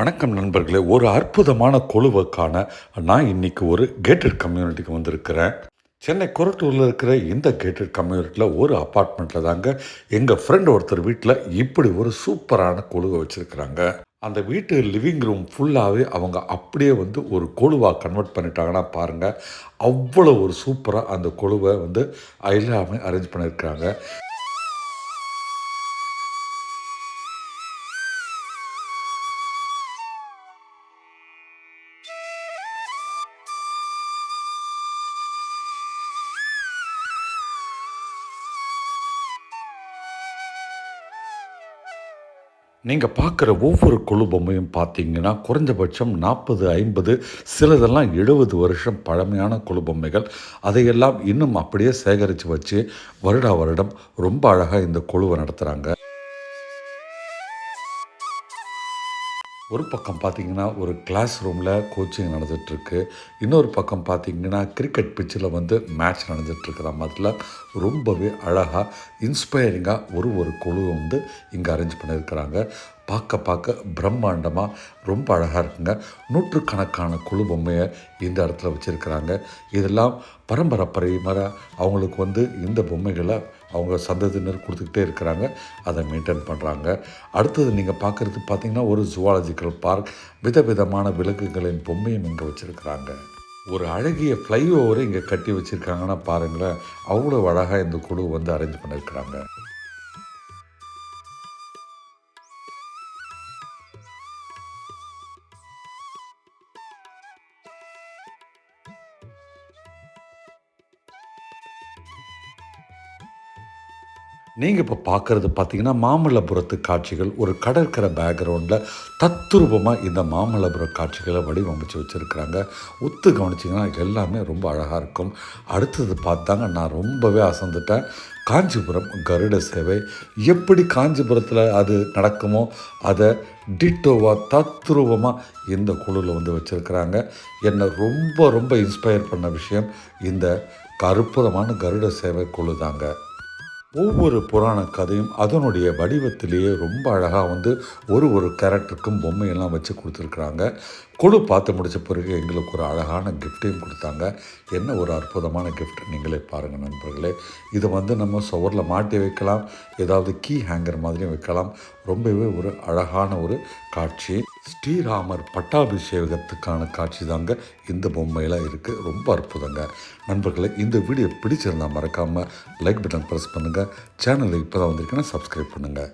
வணக்கம் நண்பர்களே. ஒரு அற்புதமான கொழுவைக்கான நான் இன்னைக்கு ஒரு கேட்டட் கம்யூனிட்டிக்கு வந்திருக்கிறேன். சென்னை கொரட்டூரில் இருக்கிற இந்த கேட்டட் கம்யூனிட்டியில் ஒரு அப்பார்ட்மெண்ட்டில் தாங்க எங்கள் ஃப்ரெண்ட் ஒருத்தர் வீட்டில் இப்படி ஒரு சூப்பரான கொழுவை வச்சுருக்கிறாங்க. அந்த வீட்டு லிவிங் ரூம் ஃபுல்லாகவே அவங்க அப்படியே வந்து ஒரு கொழுவாக கன்வெர்ட் பண்ணிட்டாங்கன்னா பாருங்கள் அவ்வளோ ஒரு சூப்பராக அந்த கொழுவை வந்து எல்லாமே அரேஞ்ச் பண்ணியிருக்கிறாங்க நீங்கள் பார்க்குற ஒவ்வொரு கொழு பொம்மையும் பார்த்தீங்கன்னா குறைஞ்சபட்சம் நாற்பது ஐம்பது சிலதெல்லாம் எழுபது வருஷம் பழமையான கொழு பொம்மைகள் அதையெல்லாம் இன்னும் அப்படியே சேகரித்து வச்சு வருடா வருடம் ரொம்ப அழகாக இந்த கொழுவை நடத்துகிறாங்க ஒரு பக்கம் பார்த்தீங்கன்னா ஒரு கிளாஸ் ரூமில் கோச்சிங் நடந்துகிட்ருக்கு இன்னொரு பக்கம் பார்த்தீங்கன்னா கிரிக்கெட் பிச்சில் வந்து மேட்ச் நடந்துகிட்ருக்குற மாதிரில ரொம்பவே அழகாக இன்ஸ்பைரிங்காக ஒரு ஒரு குழு வந்து இங்கே அரேஞ்ச் பண்ணியிருக்கிறாங்க பார்க்க பார்க்க பிரம்மாண்டமாக ரொம்ப அழகாக இருக்குங்க. நூற்றுக்கணக்கான குழு பொம்மையை இந்த இடத்துல வச்சுருக்கிறாங்க. இதெல்லாம் பரம்பரை பரம்பரை அவங்களுக்கு வந்து இந்த பொம்மைகளை அவங்க சந்ததியினர் கொடுத்துக்கிட்டே இருக்கிறாங்க. அதை மெயின்டைன் பண்ணுறாங்க அடுத்தது நீங்கள் பார்க்குறது பார்த்தீங்கன்னா ஒரு ஜுவாலஜிக்கல் பார்க் விதவிதமான விலங்குகளின் பொம்மையும் இங்கே வச்சுருக்கிறாங்க. ஒரு அழகிய ஃப்ளைஓவரை இங்கே கட்டி வச்சுருக்காங்கன்னா பாருங்களேன். அவ்வளோ அழகாக இந்த குழு வந்து அரேஞ்ச் பண்ணியிருக்கிறாங்க நீங்கள் இப்போ பார்க்குறது பார்த்தீங்கன்னா மாமல்லபுரத்து காட்சிகள் ஒரு கடற்கரை பேக்ரவுண்டில் தத்ரூபமாக இந்த மாமல்லபுர காட்சிகளை வடிவமைச்சு வச்சுருக்கிறாங்க. ஒத்து கவனிச்சிங்கன்னா எல்லாமே ரொம்ப அழகாக இருக்கும். அடுத்தது பார்த்தாங்க நான் ரொம்பவே அசந்துட்டேன். காஞ்சிபுரம் கருட சேவை. எப்படி காஞ்சிபுரத்தில் அது நடக்குமோ அதை டிட்டோவாக தத்ரூபமாக இந்த குழுவில் வந்து வச்சுருக்கிறாங்க. என்னை ரொம்ப ரொம்ப இன்ஸ்பயர் பண்ண விஷயம் இந்த அற்புதமான கருட சேவை குழு தாங்க ஒவ்வொரு புராண கதையும் அதனுடைய வடிவத்திலேயே ரொம்ப அழகாக வந்து ஒரு ஒரு கேரக்டருக்கும் பொம்மையெல்லாம் வச்சு கொடுத்துருக்குறாங்க. குழு பார்த்து முடித்த பிறகு எங்களுக்கு ஒரு அழகான கிஃப்ட்டையும் கொடுத்தாங்க. என்ன ஒரு அற்புதமான கிஃப்ட் நீங்களே பாருங்கள் நண்பர்களே. இதை வந்து நம்ம சுவரில் மாட்டி வைக்கலாம். ஏதாவது கீ ஹேங்கர் மாதிரியும் வைக்கலாம். ரொம்பவே ஒரு அழகான ஒரு காட்சி. ஸ்ரீராமர் பட்டாபிஷேகத்துக்கான காட்சி தாங்க இந்த பொம்மையெல்லாம் இருக்குது ரொம்ப அற்புதங்க. நண்பர்களை இந்த வீடியோ பிடிச்சிருந்தால் மறக்காமல் லைக் பட்டன் ப்ரெஸ் பண்ணுங்கள் சேனலுக்கு இப்போ தான் வந்திருக்கேன்னா சப்ஸ்கிரைப் பண்ணுங்கள்